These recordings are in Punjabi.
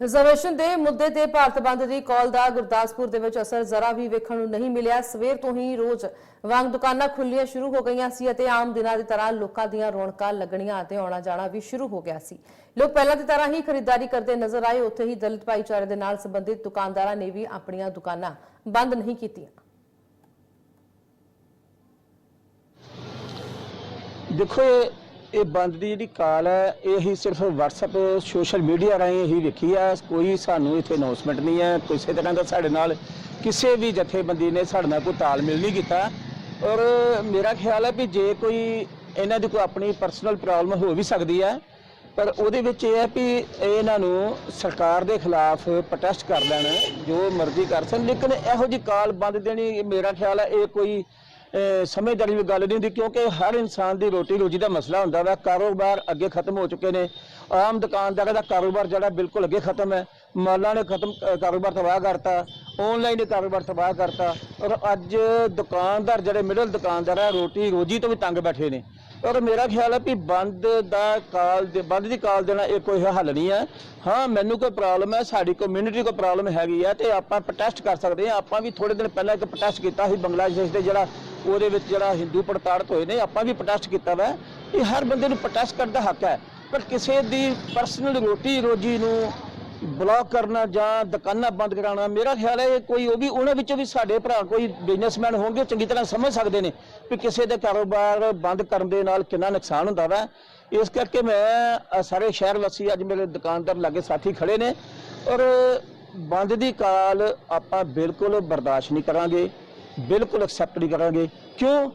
ਰਿਜ਼ਰਵੇਸ਼ਨ ਦੇ ਮੁੱਦੇ ਤੇ ਭਾਰਤ ਬੰਦ ਦੀ ਕਾਲ ਦਾ ਗੁਰਦਾਸਪੁਰ ਦੇ ਵਿੱਚ ਅਸਰ ਜ਼ਰਾ ਵੀ ਵੇਖਣ ਨੂੰ ਨਹੀਂ ਮਿਲਿਆ। ਸਵੇਰ ਤੋਂ ਹੀ ਰੋਜ਼ ਵਾਂਗ ਦੁਕਾਨਾਂ ਖੁੱਲੀਆਂ ਸ਼ੁਰੂ ਹੋ ਗਈਆਂ ਸੀ ਅਤੇ ਆਮ ਦਿਨਾਂ ਦੀ ਤਰ੍ਹਾਂ ਲੋਕਾਂ ਦੀਆਂ ਰੌਣਕਾਂ ਲੱਗਣੀਆਂ ਅਤੇ ਆਉਣਾ ਜਾਣਾ ਵੀ ਸ਼ੁਰੂ ਹੋ ਗਿਆ ਸੀ। ਲੋਕ ਪਹਿਲਾਂ ਦੀ ਤਰ੍ਹਾਂ ਹੀ ਖਰੀਦਦਾਰੀ ਕਰਦੇ ਨਜ਼ਰ ਆਏ। ਉੱਥੇ ਹੀ ਦਲਿਤ ਭਾਈਚਾਰੇ ਦੇ ਨਾਲ ਸੰਬੰਧਿਤ ਦੁਕਾਨਦਾਰਾਂ ਨੇ ਵੀ ਆਪਣੀਆਂ ਦੁਕਾਨਾਂ ਬੰਦ ਨਹੀਂ ਕੀਤੀਆਂ। ਦੇਖੋ ਇਹ- ਬੰਦ ਦੀ ਜਿਹੜੀ ਕਾਲ ਹੈ, ਇਹ ਹੀ ਸਿਰਫ WhatsApp ਸੋਸ਼ਲ ਮੀਡੀਆ ਰਾਹੀਂ ਹੀ ਵੇਖੀ ਹੈ ਕੋਈ ਸਾਨੂੰ ਇੱਥੇ ਅਨਾਉਂਸਮੈਂਟ ਨਹੀਂ ਹੈ। ਕਿਸੇ ਤਰ੍ਹਾਂ ਦਾ ਸਾਡੇ ਨਾਲ ਕਿਸੇ ਵੀ ਜਥੇਬੰਦੀ ਨੇ ਸਾਡੇ ਨਾਲ ਕੋਈ ਤਾਲਮੇਲ ਨਹੀਂ ਕੀਤਾ। ਔਰ ਮੇਰਾ ਖਿਆਲ ਹੈ ਵੀ ਜੇ ਕੋਈ ਇਹਨਾਂ ਦੀ ਕੋਈ ਆਪਣੀ ਪਰਸਨਲ ਪ੍ਰੋਬਲਮ ਹੋ ਵੀ ਸਕਦੀ ਹੈ, ਪਰ ਉਹਦੇ ਵਿੱਚ ਇਹ ਹੈ ਵੀ ਇਹਨਾਂ ਨੂੰ ਸਰਕਾਰ ਦੇ ਖਿਲਾਫ ਪ੍ਰੋਟੈਸਟ ਕਰ ਲੈਣ, ਜੋ ਮਰਜ਼ੀ ਕਰ ਸਕਣ। ਲੇਕਿਨ ਇਹੋ ਜੀ ਕਾਲ ਬੰਦ ਦੇਣੀ, ਮੇਰਾ ਖਿਆਲ ਹੈ ਇਹ ਕੋਈ ਸਮਝਦਾਰੀ ਦੀ ਗੱਲ ਨਹੀਂ ਹੁੰਦੀ, ਕਿਉਂਕਿ ਹਰ ਇਨਸਾਨ ਦੀ ਰੋਟੀ ਰੋਜੀ ਦਾ ਮਸਲਾ ਹੁੰਦਾ ਵਾ, ਕਾਰੋਬਾਰ ਅੱਗੇ ਖਤਮ ਹੋ ਚੁੱਕੇ ਨੇ। ਆਮ ਦੁਕਾਨਦਾਰਾਂ ਦਾ ਕਾਰੋਬਾਰ ਜਿਹੜਾ ਬਿਲਕੁਲ ਅੱਗੇ ਖਤਮ ਹੈ। ਮਾਲਾਂ ਨੇ ਖਤਮ ਕਾਰੋਬਾਰ ਤਬਾਹ ਕਰਤਾ। ਆਨਲਾਈਨ ਨੇ ਕਾਰੋਬਾਰ ਤਬਾਹ ਕਰਤਾ। ਔਰ ਅੱਜ ਦੁਕਾਨਦਾਰ ਜਿਹੜੇ ਮਿਡਲ ਦੁਕਾਨਦਾਰ ਹੈ ਰੋਟੀ ਰੋਜੀ ਤੋਂ ਵੀ ਤੰਗ ਬੈਠੇ ਨੇ। ਔਰ ਮੇਰਾ ਖਿਆਲ ਹੈ ਵੀ ਬੰਦ ਦਾ ਕਾਲ ਦੇ ਬੰਦ ਦੀ ਕਾਲ ਦੇਣਾ ਇਹ ਕੋਈ ਹੱਲ ਨਹੀਂ ਹੈ ਹਾਂ, ਮੈਨੂੰ ਕੋਈ ਪ੍ਰੋਬਲਮ ਹੈ ਸਾਡੀ ਕਮਿਊਨਿਟੀ ਕੋਈ ਪ੍ਰੋਬਲਮ ਹੈਗੀ ਹੈ ਤੇ ਆਪਾਂ ਪ੍ਰੋਟੈਸਟ ਕਰ ਸਕਦੇ ਹਾਂ। ਆਪਾਂ ਵੀ ਥੋੜੇ ਦਿਨ ਪਹਿਲਾਂ ਇੱਕ ਪ੍ਰੋਟੈਸਟ ਕੀਤਾ ਸੀ ਬੰਗਲਾਦੇਸ਼ ਦੇ ਜਿਹੜਾ ਉਹਦੇ ਵਿੱਚ ਜਿਹੜਾ ਹਿੰਦੂ ਪੜਤਾੜਤ ਹੋਏ ਨੇ, ਆਪਾਂ ਵੀ ਪ੍ਰੋਟੈਸਟ ਕੀਤਾ ਵਾ। ਇਹ ਹਰ ਬੰਦੇ ਨੂੰ ਪ੍ਰੋਟੈਸਟ ਕਰਨ ਦਾ ਹੱਕ ਹੈ। ਪਰ ਕਿਸੇ ਦੀ ਪਰਸਨਲ ਰੋਟੀ ਰੋਜੀ ਨੂੰ ਬਲੌਕ ਕਰਨਾ ਜਾਂ ਦੁਕਾਨਾਂ ਬੰਦ ਕਰਾਉਣਾ ਮੇਰਾ ਖਿਆਲ ਹੈ ਇਹ ਕੋਈ ਉਹ ਵੀ ਉਹਨਾਂ ਵਿੱਚੋਂ ਵੀ ਸਾਡੇ ਭਰਾ ਕੋਈ ਬਿਜ਼ਨਸਮੈਨ ਹੋਣਗੇ ਉਹ ਚੰਗੀ ਤਰ੍ਹਾਂ ਸਮਝ ਸਕਦੇ ਨੇ ਵੀ ਕਿਸੇ ਦੇ ਕਾਰੋਬਾਰ ਬੰਦ ਕਰਨ ਦੇ ਨਾਲ ਕਿੰਨਾ ਨੁਕਸਾਨ ਹੁੰਦਾ ਵਾ। ਇਸ ਕਰਕੇ ਮੈਂ ਅ, ਸਾਰੇ ਸ਼ਹਿਰ ਵਾਸੀ ਅੱਜ ਮੇਰੇ ਦੁਕਾਨਦਾਰ ਲਾਗੇ ਸਾਥੀ ਖੜੇ ਨੇ ਔਰ ਬੰਦ ਦੀ ਕਾਲ ਆਪਾਂ ਬਿਲਕੁਲ ਬਰਦਾਸ਼ਤ ਨਹੀਂ ਕਰਾਂਗੇ ਬਿਲਕੁਲ ਐਕਸੈਪਟ ਨਹੀਂ ਕਰਾਂਗੇ। ਕਿਉਂ?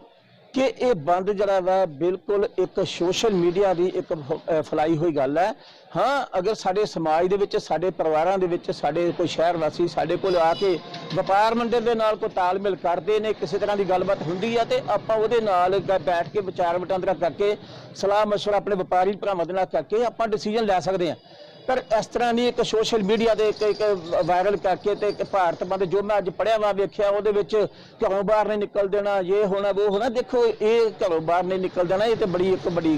ਕਿ ਇਹ ਬੰਦ ਜਿਹੜਾ ਵਾ ਬਿਲਕੁਲ ਇੱਕ ਸੋਸ਼ਲ ਮੀਡੀਆ ਦੀ ਇੱਕ ਫ- ਫੈਲਾਈ ਹੋਈ ਗੱਲ ਹੈ। ਹਾਂ, ਅਗਰ ਸਾਡੇ ਸਮਾਜ ਦੇ ਵਿੱਚ, ਸਾਡੇ ਪਰਿਵਾਰਾਂ ਦੇ ਵਿੱਚ, ਸਾਡੇ ਕੋਈ ਸ਼ਹਿਰ ਵਾਸੀ ਸਾਡੇ ਕੋਲ ਆ ਕੇ ਵਪਾਰ ਮੰਡਲ ਦੇ ਨਾਲ ਕੋਈ ਤਾਲਮੇਲ ਕਰਦੇ ਨੇ, ਕਿਸੇ ਤਰ੍ਹਾਂ ਦੀ ਗੱਲਬਾਤ ਹੁੰਦੀ ਆ ਤੇ ਆਪਾਂ ਉਹਦੇ ਨਾਲ ਬੈਠ ਕੇ ਵਿਚਾਰ ਵਟਾਂਦਰਾ ਕਰਕੇ ਸਲਾਹ ਮਸ਼ਵਰਾ ਆਪਣੇ ਵਪਾਰੀ ਭਰਾਵਾਂ ਦੇ ਨਾਲ ਕਰਕੇ ਆਪਾਂ ਡਿਸੀਜਨ ਲੈ ਸਕਦੇ ਹਾਂ। ਪਰ ਇਸ ਤਰ੍ਹਾਂ ਨਹੀਂ, ਇੱਕ ਸੋਸ਼ਲ ਮੀਡੀਆ ਦੇ ਇੱਕ ਇੱਕ ਵਾਇਰਲ ਕਰਕੇ ਤੇ ਇੱਕ ਭਾਰਤ ਬੰਦ ਜੋ ਮੈਂ ਅੱਜ ਪੜਿਆ ਵਾ, ਵੇਖਿਆ, ਉਹਦੇ ਵਿੱਚ ਘਰੋਂ ਬਾਹਰ ਨਹੀਂ ਨਿਕਲ ਦੇਣਾ, ਇਹ ਹੋਣਾ, ਉਹ ਹੋਣਾ, ਦੇਖੋ, ਇਹ ਘਰੋਂ ਬਾਹਰ ਨਹੀਂ ਨਿਕਲ ਦੇਣਾ, ਇਹ ਤੇ ਬੜੀ ਇੱਕ ਬੜੀ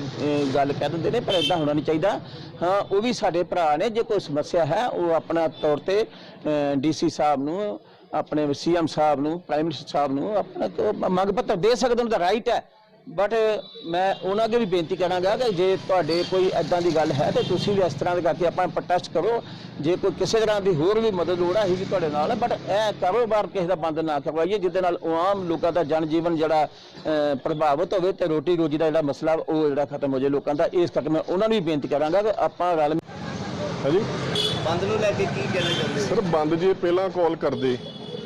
ਗੱਲ ਕਹਿ ਦਿੰਦੇ ਨੇ, ਪਰ ਇਦਾਂ ਹੋਣਾ ਨਹੀਂ ਚਾਹੀਦਾ। ਹਾਂ, ਉਹ ਵੀ ਸਾਡੇ ਭਰਾ ਨੇ, ਜੇ ਕੋਈ ਸਮੱਸਿਆ ਹੈ, ਉਹ ਆਪਣਾ ਤੌਰ ਤੇ ਡੀਸੀ ਸਾਹਿਬ ਨੂੰ, ਆਪਣੇ ਸੀਐਮ ਸਾਹਿਬ ਨੂੰ, ਪ੍ਰਾਈਮ ਮਿਨਿਸਟਰ ਸਾਹਿਬ ਨੂੰ, ਆਪਣਾ ਮੰਗ ਪੱਤਰ ਦੇ ਸਕਦੇ ਉਹਨਾਂ ਦਾ ਰਾਈਟ ਹੈ। ਬਟ ਮੈਂ ਉਹਨਾਂ ਅੱਗੇ ਵੀ ਬੇਨਤੀ ਕਰਾਂਗਾ ਕਿ ਜੇ ਤੁਹਾਡੇ ਕੋਈ ਐਦਾਂ ਦੀ ਗੱਲ ਹੈ ਤੇ ਤੁਸੀਂ ਵੀ ਇਸ ਤਰ੍ਹਾਂ ਦੇ ਕਰਕੇ ਆਪਾਂ ਪ੍ਰੋਟੈਸਟ ਕਰੋ। ਜੇ ਕੋਈ ਕਿਸੇ ਤਰ੍ਹਾਂ ਦੀ ਹੋਰ ਵੀ ਮਦਦ ਲੋੜ ਹੈ ਵੀ ਤੁਹਾਡੇ ਨਾਲ ਬਟ ਇਹ ਕਾਰੋਬਾਰ ਕਿਸੇ ਦਾ ਬੰਦ ਨਾ ਕਰਵਾਈਏ ਜਿਹਦੇ ਨਾਲ ਆਮ ਲੋਕਾਂ ਦਾ ਜਨ ਜੀਵਨ ਜਿਹੜਾ ਪ੍ਰਭਾਵਿਤ ਹੋਵੇ ਤੇ ਰੋਟੀ ਰੋਜੀ ਦਾ ਜਿਹੜਾ ਮਸਲਾ ਉਹ ਜਿਹੜਾ ਖਤਮ ਹੋ ਜਾਏ ਲੋਕਾਂ ਦਾ। ਇਸ ਕਰਕੇ ਮੈਂ ਉਹਨਾਂ ਨੂੰ ਵੀ ਬੇਨਤੀ ਕਰਾਂਗਾ ਕਿ ਆਪਾਂ ਰਲ ਹਾਂਜੀ? ਬੰਦ ਨੂੰ ਲੈ ਕੇ ਕੀ ਕਹਿਣਾ ਚਾਹੁੰਦੇ ਸਰ ਬੰਦ ਜੇ ਪਹਿਲਾਂ ਕਾਲ ਕਰਦੇ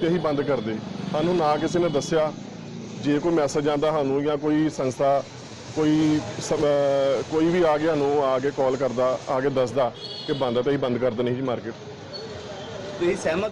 ਤੇ ਅਸੀਂ ਬੰਦ ਕਰਦੇ। ਸਾਨੂੰ ਨਾ ਕਿਸੇ ਨੇ ਦੱਸਿਆ। ਜੇ ਕੋਈ ਮੈਸੇਜ ਆਂਦਾ ਸਾਨੂੰ ਜਾਂ ਕੋਈ ਸੰਸਥਾ, ਕੋਈ ਕੋਈ ਵੀ ਆ ਗਿਆ ਨੂੰ ਆ ਕੇ ਕਾਲ ਕਰਦਾ, ਆ ਕੇ ਦੱਸਦਾ ਕਿ ਬੰਦ ਹੈ ਤਾਂ ਅਸੀਂ ਬੰਦ ਕਰ ਦੇਣੀ ਸੀ ਮਾਰਕੀਟ ਤੁਸੀਂ ਸਹਿਮਤ